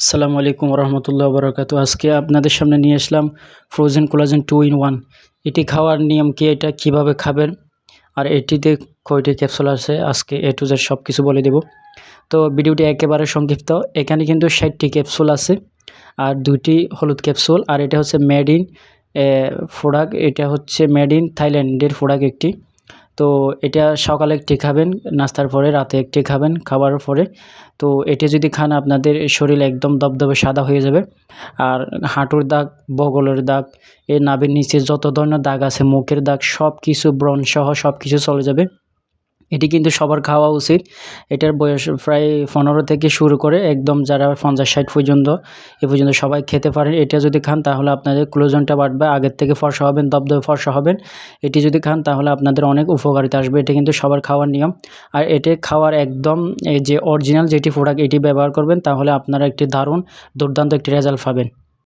আসসালামু আলাইকুম রহমতুল্লাহ বরকাত। আজকে আপনাদের সামনে নিয়ে আসলাম frozen collagen two in one এটি খাওয়ার নিয়ম কি, এটা কীভাবে খাবেন? আর এটিতে কয়টি ক্যাপসুল আছে? আজকে এ টু জেড সব কিছু বলে দেব। তো ভিডিওটি একেবারে সংক্ষিপ্ত। এখানে কিন্তু ষাটটি ক্যাপসুল আছে আর দুটি হলুদ ক্যাপসুল আর এটা হচ্ছে মেড ইন প্রোডাক্ট এটা হচ্ছে মেড ইন থাইল্যান্ডের প্রোডাক্ট একটি। তো এটা সকালে একটি খাবেন, নাস্তার পরে রাতে একটি খাবেন, খাবার পরে। তো এটা যদি খান, আপনাদের শরীর একদম দবদবে সাদা হয়ে যাবে। আর হাঁটুর দাগ, বগলের দাগ, এ নাভির নিচে যত ধরনের দাগ আছে, মুখের দাগ সব কিছু ব্রণসহ সব কিছু চলে যাবে। এটি কিন্তু সবার খাওয়া উচিত। এটার বয়স প্রায় পনেরো থেকে শুরু করে একদম যারা পঞ্চাশ ষাট পর্যন্ত, এ পর্যন্ত সবাই খেতে পারেন। এটা যদি খান তাহলে আপনাদের ক্লোজনটা বাড়বে, আগের থেকে ফর্সা হবেন দবদবে ফর্সা হবেন। এটি যদি খান তাহলে আপনাদের অনেক উপকারিতা আসবে। এটা কিন্তু সবার খাওয়ার নিয়ম। আর এটি খাওয়ার একদম এই যে অরিজিনাল যেটি প্রোডাক্ট এটি ব্যবহার করবেন, তাহলে আপনারা একটি দারুণ, দুর্দান্ত একটি রেজাল্ট পাবেন।